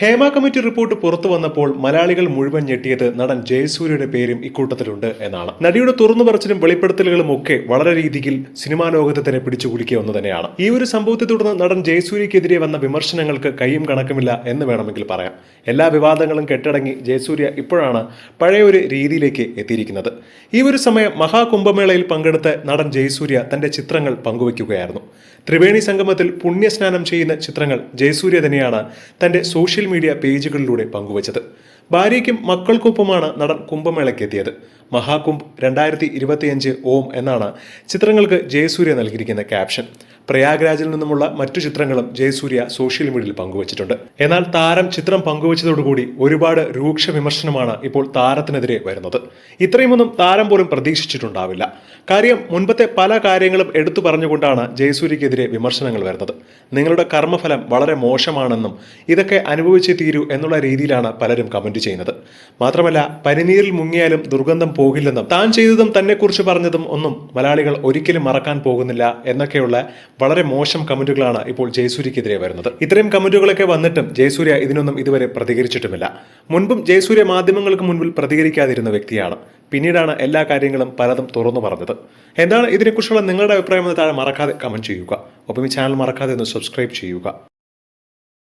Hema committee report പുറത്തു വന്നപ്പോൾ മലയാളികൾ മുഴുവൻ ഞെട്ടിയത് നടൻ ജയസൂര്യയുടെ പേരും ഇക്കൂട്ടത്തിലുണ്ട് എന്നാണ്. നടിയുടെ തുറന്നു പറച്ചിലും വെളിപ്പെടുത്തലുകളും ഒക്കെ വളരെ രീതിയിൽ സിനിമാ ലോകത്തെ തന്നെ പിടിച്ചു എന്ന് ഒന്ന് തന്നെയാണ്. ഈ ഒരു സംഭവത്തെ തുടർന്ന് നടൻ ജയസൂര്യക്കെതിരെ വന്ന വിമർശനങ്ങൾക്ക് കൈയും കണക്കുമില്ല എന്ന് വേണമെങ്കിൽ പറയാം. എല്ലാ വിവാദങ്ങളും കെട്ടടങ്ങി ജയസൂര്യ ഇപ്പോഴാണ് പഴയ ഒരു രീതിയിലേക്ക് എത്തിയിരിക്കുന്നത്. ഈ ഒരു സമയം മഹാകുംഭമേളയിൽ പങ്കെടുത്ത നടൻ ജയസൂര്യ തന്റെ ചിത്രങ്ങൾ പങ്കുവയ്ക്കുകയായിരുന്നു. ത്രിവേണി സംഗമത്തിൽ പുണ്യസ്നാനം ചെയ്യുന്ന ചിത്രങ്ങൾ ജയസൂര്യ തന്നെയാണ് തന്റെ സോഷ്യൽ മീഡിയ പേജുകളിലൂടെ പങ്കുവച്ചത്. ഭാര്യയ്ക്കും മക്കൾക്കൊപ്പമാണ് നടൻ കുംഭമേളയ്ക്ക് എത്തിയത് മഹാകുംഭ് രണ്ടായിരത്തി ഇരുപത്തിയഞ്ച് ഓം എന്നാണ് ചിത്രങ്ങൾക്ക് ജയസൂര്യ നൽകിയിരിക്കുന്ന ക്യാപ്ഷൻ. പ്രയാഗ്രാജിൽ നിന്നുമുള്ള മറ്റു ചിത്രങ്ങളും ജയസൂര്യ സോഷ്യൽ മീഡിയയിൽ പങ്കുവച്ചിട്ടുണ്ട്. എന്നാൽ താരം ചിത്രം പങ്കുവച്ചതോടുകൂടി ഒരുപാട് രൂക്ഷ വിമർശനമാണ് ഇപ്പോൾ താരത്തിനെതിരെ വരുന്നത്. ഇത്രയുമൊന്നും താരം പോലും പ്രതീക്ഷിച്ചിട്ടുണ്ടാവില്ല. കാര്യം മുൻപത്തെ പല കാര്യങ്ങളും എടുത്തു പറഞ്ഞുകൊണ്ടാണ് ജയസൂര്യക്കെതിരെ വിമർശനങ്ങൾ വരുന്നത്. നിങ്ങളുടെ കർമ്മഫലം വളരെ മോശമാണെന്നും ഇതൊക്കെ അനുഭവിച്ചേ തീരൂ എന്നുള്ള രീതിയിലാണ് പലരും കമന്റ് ചെയ്യുന്നത്. മാത്രമല്ല പനിനീരിൽ മുങ്ങിയാലും ദുർഗന്ധം പോകില്ലെന്നും താൻ ചെയ്തതും തന്നെക്കുറിച്ച് പറഞ്ഞതും ഒന്നും മലയാളികൾ ഒരിക്കലും മറക്കാൻ പോകുന്നില്ല എന്നൊക്കെയുള്ള വളരെ മോശം കമന്റുകളാണ് ഇപ്പോൾ ജയസൂര്യക്കെതിരെ വരുന്നത്. ഇത്രയും കമന്റുകളൊക്കെ വന്നിട്ടും ജയസൂര്യ ഇതിനൊന്നും ഇതുവരെ പ്രതികരിച്ചിട്ടുമില്ല. മുൻപും ജയസൂര്യ മാധ്യമങ്ങൾക്ക് മുൻപിൽ പ്രതികരിക്കാതിരുന്ന വ്യക്തിയാണ്. പിന്നീടാണ് എല്ലാ കാര്യങ്ങളും പലതും തുറന്നു പറഞ്ഞത്. എന്താണ് ഇതിനെക്കുറിച്ചുള്ള നിങ്ങളുടെ അഭിപ്രായം എന്ന് താഴെ മറക്കാതെ കമന്റ് ചെയ്യുക. ഒപ്പം ഈ ചാനൽ മറക്കാതെ ഒന്ന് സബ്സ്ക്രൈബ് ചെയ്യുക.